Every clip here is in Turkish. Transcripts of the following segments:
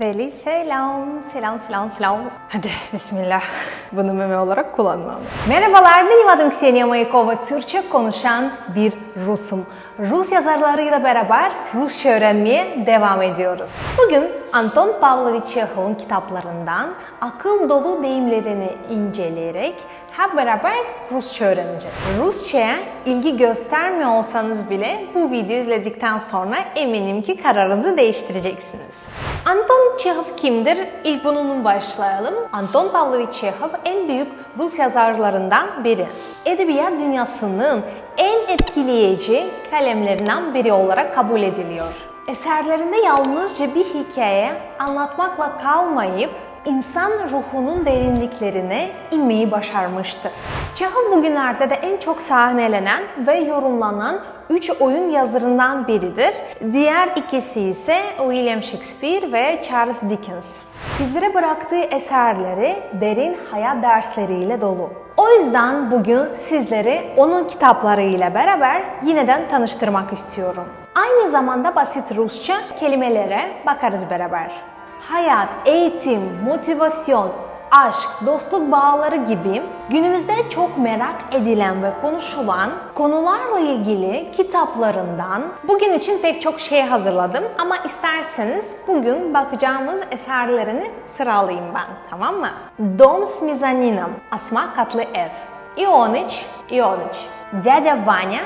Veli selam, selam, selam, selam. Hadi bismillah. Bunu meme olarak kullanmam. Merhabalar, benim adım Ksenia Mayakova. Türkçe konuşan bir Rusum. Rus yazarlarıyla beraber Rusça öğrenmeye devam ediyoruz. Bugün Anton Pavlovich Chekhov'un kitaplarından akıl dolu deyimlerini inceleyerek hep beraber Rusça öğreneceğiz. Rusça'ya ilgi göstermiyor olsanız bile bu videoyu izledikten sonra eminim ki kararınızı değiştireceksiniz. Anton Çehov kimdir? İlk bununla başlayalım. Anton Pavlovich Çehov en büyük Rus yazarlarından biri. Edebiyat dünyasının en etkileyici kalemlerinden biri olarak kabul ediliyor. Eserlerinde yalnızca bir hikaye anlatmakla kalmayıp insan ruhunun derinliklerine inmeyi başarmıştı. Çehov bugünlerde de en çok sahnelenen ve yorumlanan üç oyun yazarından biridir. Diğer ikisi ise William Shakespeare ve Charles Dickens. Bizlere bıraktığı eserleri derin hayat dersleriyle dolu. O yüzden bugün sizleri onun kitaplarıyla beraber yineden tanıştırmak istiyorum. Aynı zamanda basit Rusça kelimelere bakarız beraber hayat, eğitim, motivasyon, aşk, dostluk bağları gibi günümüzde çok merak edilen ve konuşulan konularla ilgili kitaplarından bugün için pek çok şey hazırladım ama isterseniz bugün bakacağımız eserlerini sıralayayım ben tamam mı? Dom с мезонином, Asma Katlı Ev, Ионыч, Ионыч, Дядя Ваня,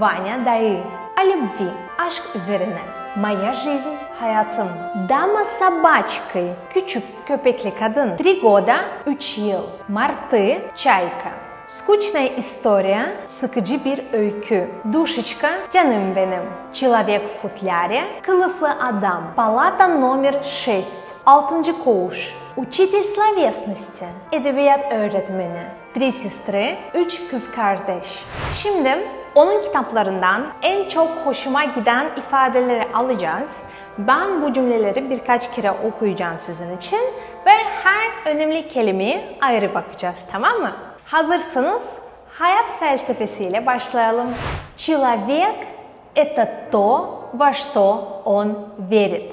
Ваня Dayı, О любви, Aşk üzerine, Моя жизнь, hayatım. Dama собачкой, küçük köpekli kadın. Три года, 3 yıl. Martı, çayka. Скучная история, sıkıcı bir öykü. Душечка, canım benim. Человек в футляре, kılıflı adam. Палата номер 6, 6. koğuş. Учитель словесности, edebiyat öğretmeni. Три сестры, üç kız kardeş. Şimdi onun kitaplarından en çok hoşuma giden ifadeleri alacağız. Ben bu cümleleri birkaç kere okuyacağım sizin için ve her önemli kelimeye ayrı bakacağız tamam mı? Hazırsanız hayat felsefesiyle başlayalım. Человек – это то, во что он верит.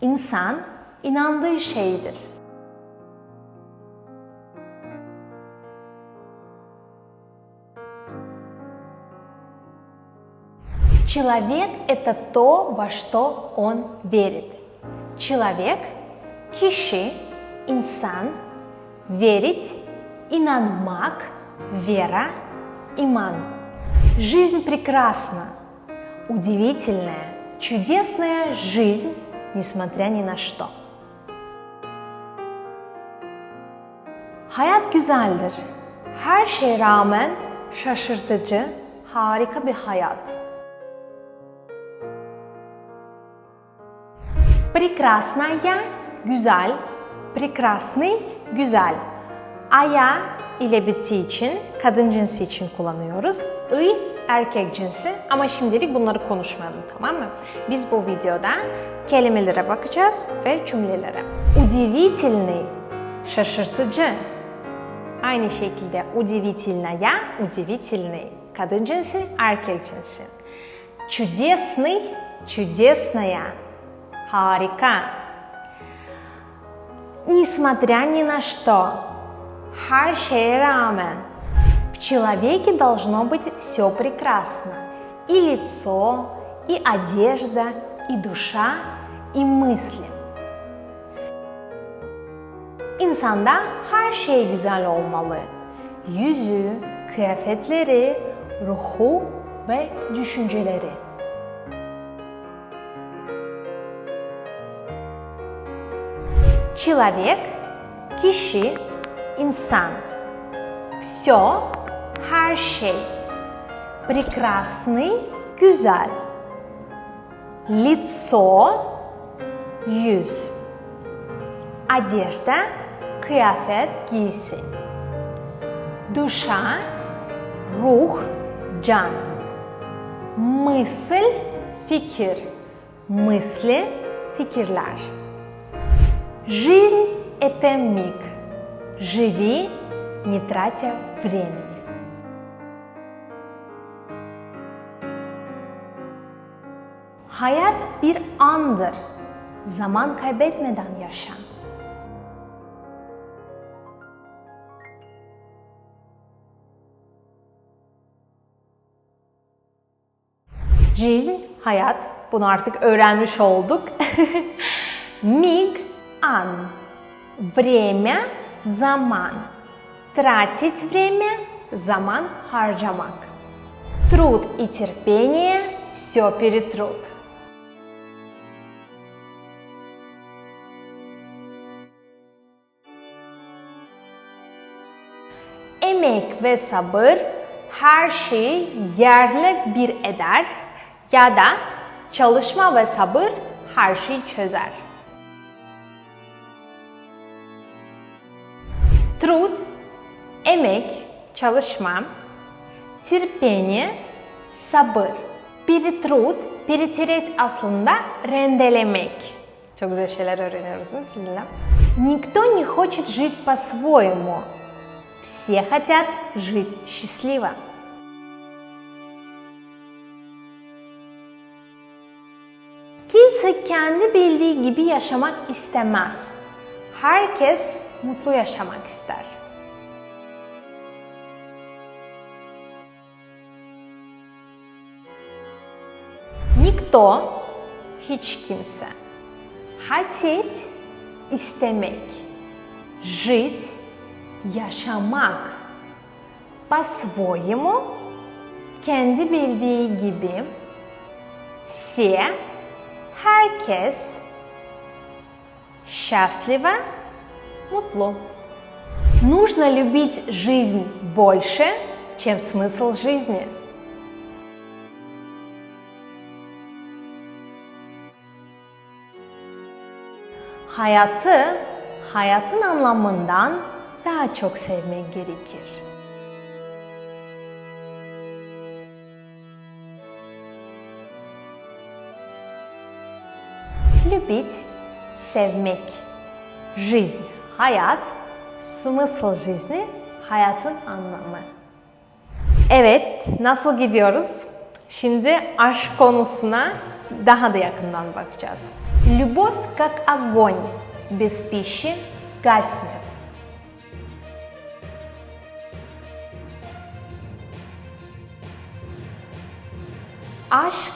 İnsan inandığı şeydir. Человек – это то, во что он верит. Человек – kişi, insan, верить, inanmak, вера, иман. Жизнь прекрасна, удивительная, чудесная жизнь, несмотря ни на что. Hayat güzeldir. Her şeye rağmen şaşırtıcı, harika bir hayat. Прекрасная – güzel, прекрасный – güzel. Aya ile bittiği için kadın cinsi için kullanıyoruz. I erkek cinsi ama şimdilik bunları konuşmayalım tamam mı? Biz bu videoda kelimelere bakacağız ve cümlelere. Удивительный – şaşırtıcı. Aynı şekilde удивительная – удивительный. Kadın cinsi, erkek cinsi. Чудесный – чудесная Harika. Несмотря ни на что. Rağmen. В человеке должно быть все прекрасно. И лицо, и одежда, и душа, и мысли. Her şey güzel olmalı. Yüzü, kıyafetleri, ruhu ve düşünceleri. Человек – kişi, insan. Все – her. Прекрасный – güzel. Лицо – yüz. Одежда – kıyafet, giysi. Душа – ruh, can. Мысль – fikir. Мысли – fikirler. Жизнь – это миг. Живи, не тратя времени. Hayat bir andır. Zaman kaybetmeden yaşan. Жизнь, hayat. Bunu artık öğrenmiş olduk. Mig, an. Время, zaman. Тратить время, zaman harcamak. Труд и терпение – все перетрут. Emek ve sabır her şeyi yerle bir eder ya da çalışma ve sabır her şeyi çözer. Trud, emek, çalışma, terpение, sabır. Перетрут, перетереть aslında rendelemek. Çok güzel şeyler öğreniyoruz değil mi sizinle? Никто не хочет жить по-своему. Все хотят жить счастливо. Kimse kendi bildiği gibi yaşamak istemez. Herkes mutlu yaşamak ister. Никто, hiç kimse. Хотеть, istemek. Жить, yaşamak. По-своему, kendi bildiği gibi. Все, herkes. Счастливо, мутло. Нужно любить жизнь больше, чем смысл жизни. Hayatı hayatın anlamından daha çok sevmek gerekir. Любить, sevmek. Жизнь, hayat. Смысл жизни, hayatın anlamı. Evet, nasıl gidiyoruz? Şimdi aşk konusuna daha da yakından bakacağız. Любовь как огонь, без пищи гаснет. Aşk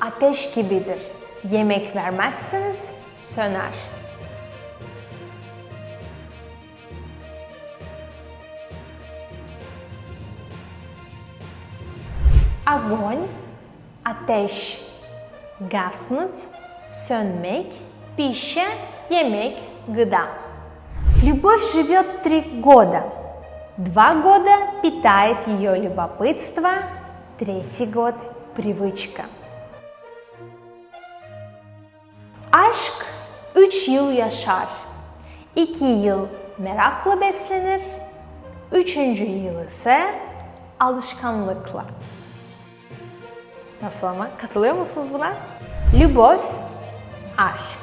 ateş gibidir. Yemek vermezseniz söner. Огонь, ateş, гаснуть, sönmek, пища, yemek, гыда. Любовь живет три года. Два года питает ее любопытство, третий год – привычка. Aşk 3 yıl yaşar. 2 yıl merakla beslenir. Üçüncü yıl ise alışkanlıkla. Nasıl ama? Katılıyor musunuz buna? Любовь, aşk.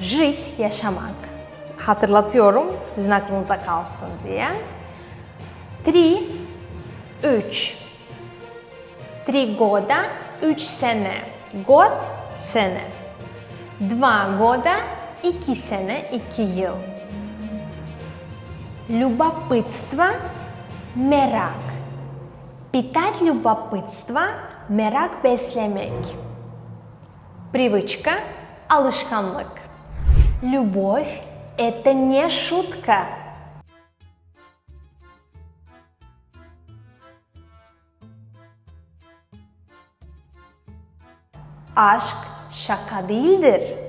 Жить, yaşamak. Hatırlatıyorum sizin aklınızda kalsın diye. Три, üç. Три года, üç sene. Год, sene. Два года, iki sene, iki yıl. Любопытство, merak. Питать любопытство, merak beslemek. Привычка – alışkanlık. Любовь – это не шутка. Aşk şaka değildir.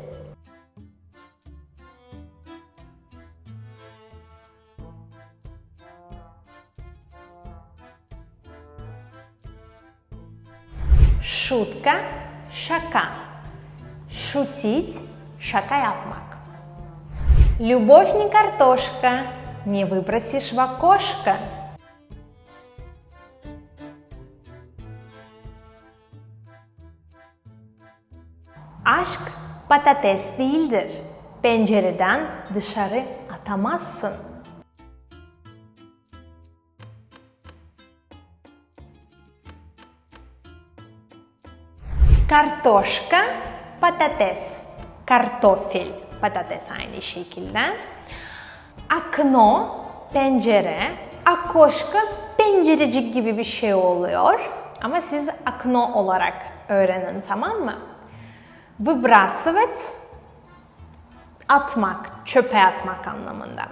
Шутка – şaka. Шутить – шака yapmak. Любовь не картошка, не выбросишь в окошко. Aşk patates değildir. Pencereden dışarı atamazsın. Kartoşka, patates. Kartofil, patates aynı şekilde. Akno, pencere. Akoşka, pencerecik gibi bir şey oluyor. Ama siz akno olarak öğrenin tamam mı? Выбрасывать atmak, çöpe atmak anlamında.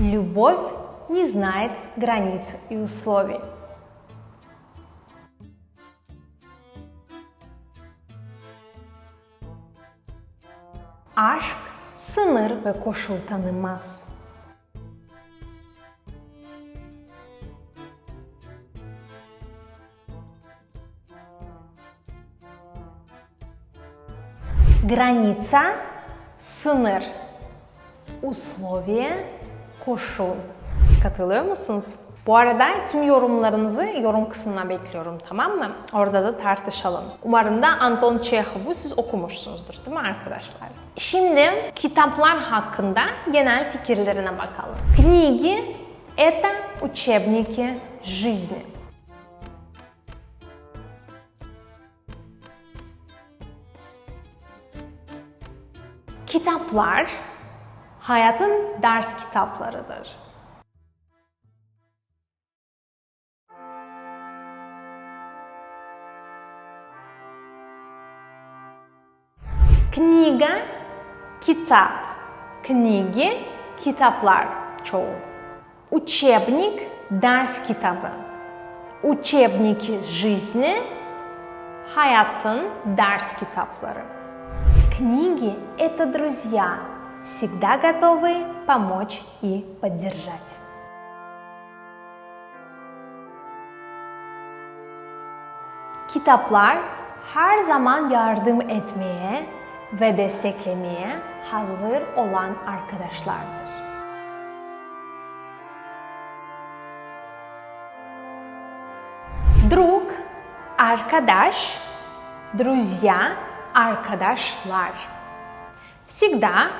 Любовь не знает границ и условий. Aşk sınır ve koşul tanımaz. Граница – sınır. Условие – koşul. Katılıyor musunuz? Bu arada tüm yorumlarınızı yorum kısmına bekliyorum tamam mı? Orada da tartışalım. Umarım da Anton Çehov'u siz okumuşsunuzdur değil mi arkadaşlar? Şimdi kitaplar hakkında genel fikirlerine bakalım. Книги – это учебники жизни. Kitaplar hayatın ders kitaplarıdır. Kniga, kitap. Kniги, kitaplar çoğu. Учебник, ders kitabı. Учебники жизни, hayatın ders kitapları. Книги – это друзья, всегда готовые помочь и поддержать. Kitaplar her zaman yardım etmeye ve desteklemeye hazır olan arkadaşlardır. Друг, arkadaş, друзья, arkadaşlar. Всегда,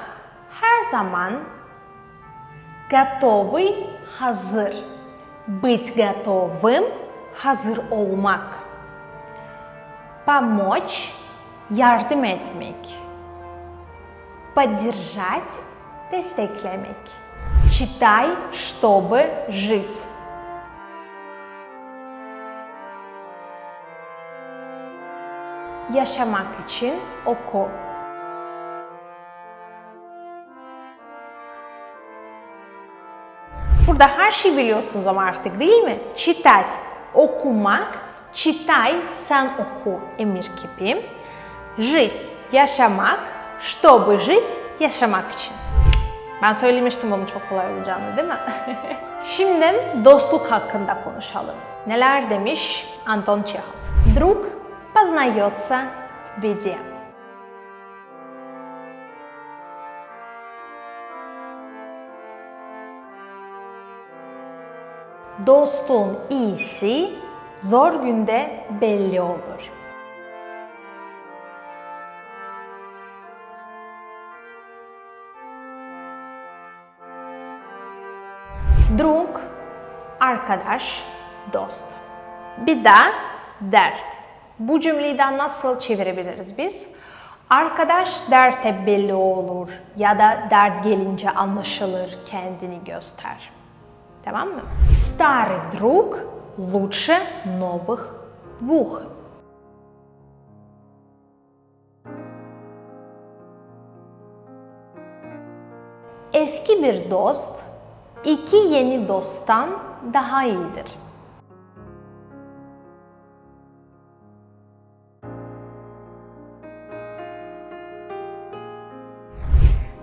her zaman, готовый, hazır. Быть готовым, hazır olmak. Помочь, yardım etmek. Поддержать, desteklemek. Читай, чтобы жить. Yaşamak için oku. Burada her şeyi biliyorsunuz ama artık değil mi? Читать, okumak. Читай, sen oku emir kipi. Жить, yaşamak. Чтобы жить, yaşamak için. Ben söylemiştim bunun çok kolay olacağını değil mi? Şimdi dostluk hakkında konuşalım. Neler demiş Anton Çehov? Друг познается в беде. Dostun iyisi zor günde belli olur. Друг, arkadaş, dost. Bida, dert. Bu cümleyi de nasıl çevirebiliriz biz? Arkadaş derte belli olur ya da dert gelince anlaşılır, kendini göster. Tamam mı? Старый друг лучше новых двух. Eski bir dost iki yeni dosttan daha iyidir.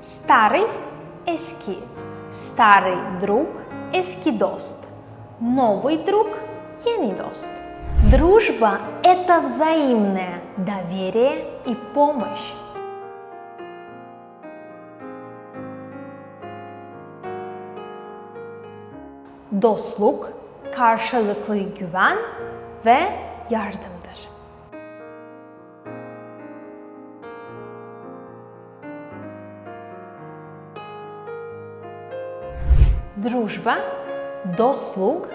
Старый – eski. Старый друг – eski dost. Новый друг – yeni dost. Дружба – это взаимное доверие и помощь. Dostluk, karşılıklı güven ve yardımdır. Дружба, dostluk,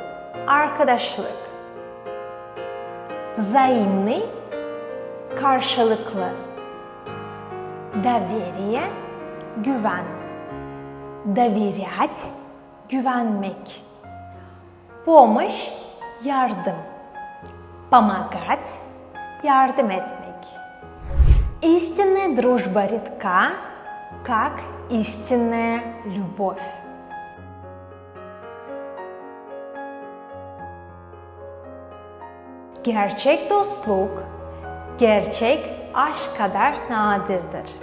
arkadaşlık. Взаимный, Karşılıklı. Доверие, güven. Доверять, güvenmek. Помощь, yardım. Помогать, yardım etmek. Истинная дружба редка, как истинная любовь. Gerçek dostluk, gerçek aşk kadar nadirdir.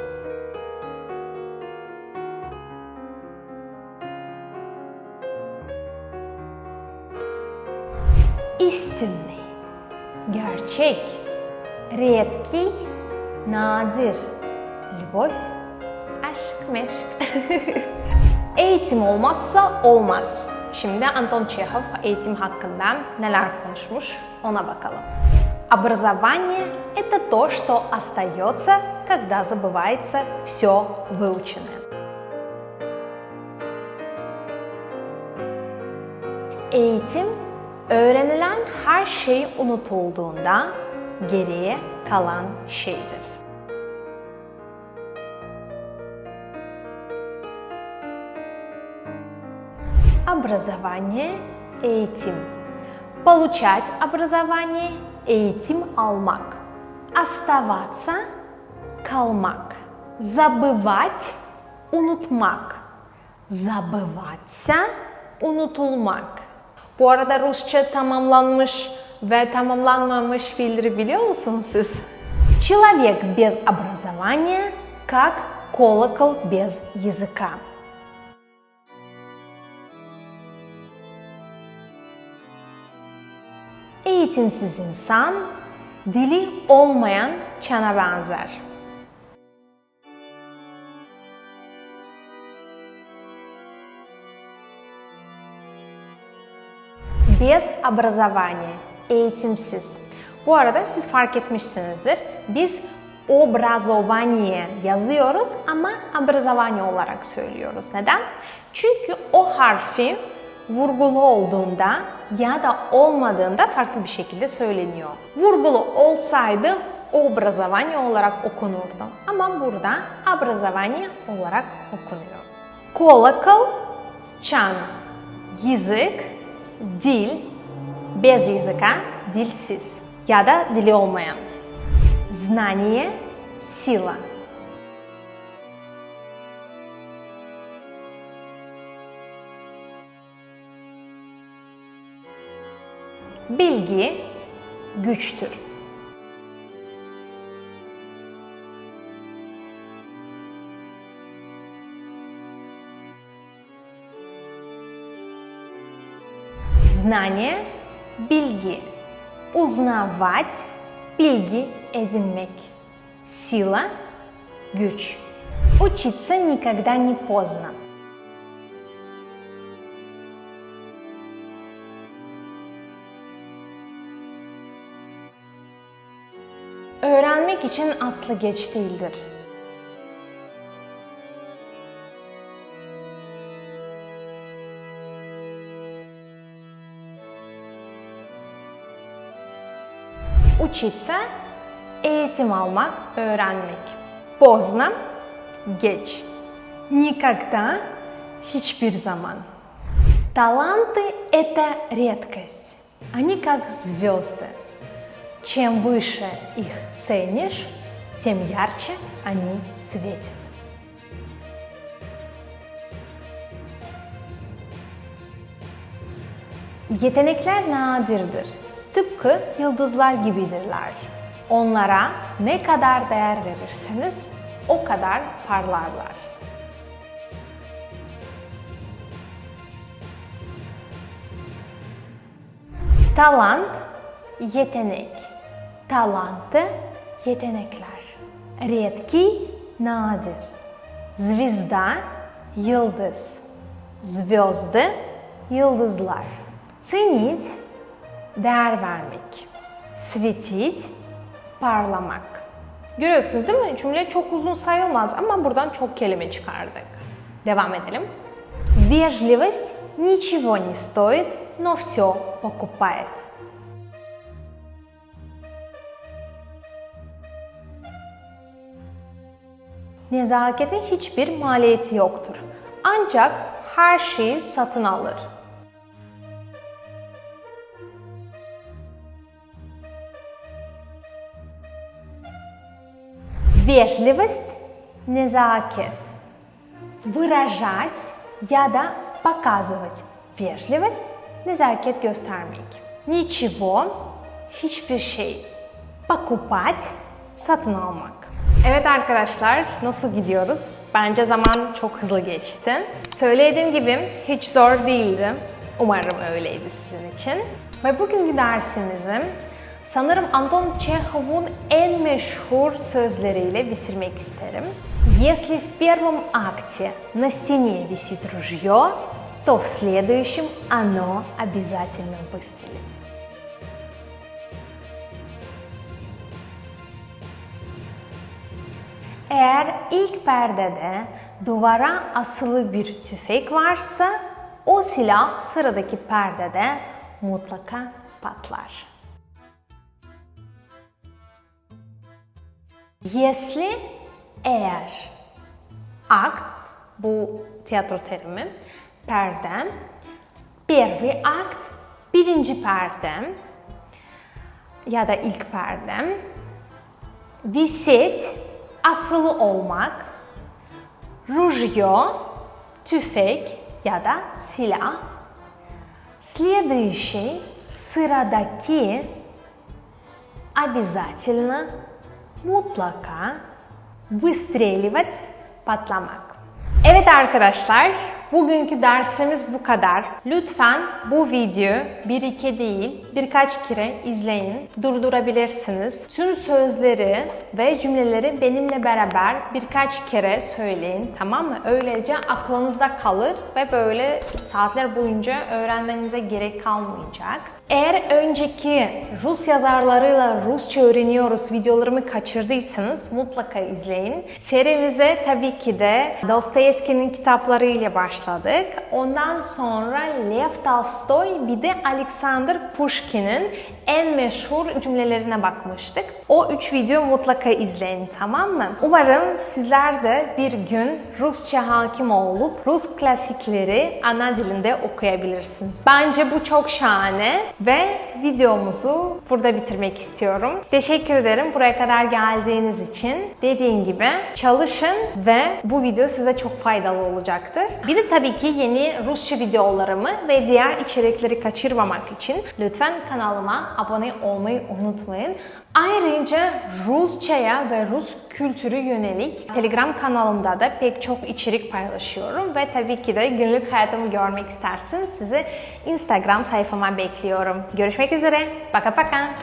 Истинный, gerçek, редкий, nadir, любовь, aşk, meşk. Eğitim olmazsa olmaz. Şimdi Anton Чехов eğitim hakkında neler konuşmuş ona bakalım. Образование – это то, что остается, когда забывается все выученное. Eğitim Öğrenilen her şey unutulduğunda geriye kalan şeydir. Образование – eğitim. Получать образование – eğitim almak. Оставаться – kalmak. Забывать – unutmak. Забываться – unutulmak. Bu arada Rusça tamamlanmış ve tamamlanmamış fiilleri biliyor musunuz siz? Человек без образования как колокол без языка. Eğitimsiz insan dili olmayan çana benzer. Без образования, eğitimsiz. Bu arada siz fark etmişsinizdir. Biz образование yazıyoruz ama образование olarak söylüyoruz. Neden? Çünkü o harfi vurgulu olduğunda ya da olmadığında farklı bir şekilde söyleniyor. Vurgulu olsaydı образование olarak okunurdu. Ama burada образование olarak okunuyor. Kolakol, çan, yüzük, dil, без языка, dilsiz ya da dili olmayan. Знание, сила. Bilgi güçtür. Знание – bilgi. Узнавать – bilgi edinmek. Сила – güç. Учиться никогда не поздно. Öğrenmek için aslı geç değildir. Учиться – eğitim almak, öğrenmek. Поздно – geç. Никогда – hiçbir zaman. Таланты – это редкость. Они как звезды. Чем выше их ценишь, тем ярче они светят. Yetenekler nadirdir. Tıpkı yıldızlar gibidirler. Onlara ne kadar değer verirseniz o kadar parlarlar. Talant, yetenek. Таланты, yetenekler. Редкий, nadir. Звезда, yıldız. Звезды, yıldızlar. Ценить, değer vermek. Sветить, parlamak. Görüyorsunuz değil mi? Cümle çok uzun sayılmaz ama buradan çok kelime çıkardık. Devam edelim. Вежливость ничего не стоит, но все покупает. Nezaketin hiçbir maliyeti yoktur. Ancak her şeyi satın alır. Вежливость, незакет. Выражать ya da показывать. Вежливость, nezaket göstermek. Ничего, hiçbir şey. Покупать, satın almak. Evet arkadaşlar, nasıl gidiyoruz? Bence zaman çok hızlı geçti. Söylediğim gibi hiç zor değildi. Umarım öyleydi sizin için. Ve bugünkü dersimizin sanırım Anton Чехов'un en meşhur sözleriyle bitirmek isterim. Если в первом акте на стене висит ружье, то в следующем оно обязательно выстрелит. Eğer ilk perdede duvara asılı bir tüfek varsa o silah sıradaki perdede mutlaka patlar. Если eğer akt bu tiyatro terimi perde первый akt birinci perde ya da ilk perde висеть asılı olmak ружье tüfek ya da silah следующий sıradaki обязательно mutlaka выстреливать patlamak. Evet arkadaşlar, bugünkü dersimiz bu kadar. Lütfen bu videoyu bir iki değil birkaç kere izleyin, durdurabilirsiniz. Tüm sözleri ve cümleleri benimle beraber birkaç kere söyleyin tamam mı? Öylece aklınızda kalır ve böyle saatler boyunca öğrenmenize gerek kalmayacak. Eğer önceki Rus yazarlarıyla Rusça öğreniyoruz videolarımı kaçırdıysanız mutlaka izleyin. Serimize tabii ki de Dostoyevski'nin kitaplarıyla başladık. Ondan sonra Lev Tolstoy bir de Alexander Pushkin'in en meşhur cümlelerine bakmıştık. O üç video mutlaka izleyin tamam mı? Umarım sizler de bir gün Rusça hakim olup Rus klasikleri ana dilinde okuyabilirsiniz. Bence bu çok şahane ve videomuzu burada bitirmek istiyorum. Teşekkür ederim buraya kadar geldiğiniz için. Dediğim gibi çalışın ve bu video size çok faydalı olacaktır. Bir de tabii ki yeni Rusça videolarımı ve diğer içerikleri kaçırmamak için lütfen kanalıma abone olmayı unutmayın. Ayrıca Rusçaya ve Rus kültürü yönelik Telegram kanalımda da pek çok içerik paylaşıyorum ve tabii ki de günlük hayatımı görmek isterseniz sizi Instagram sayfama bekliyorum. Görüşmek üzere. Paka paka.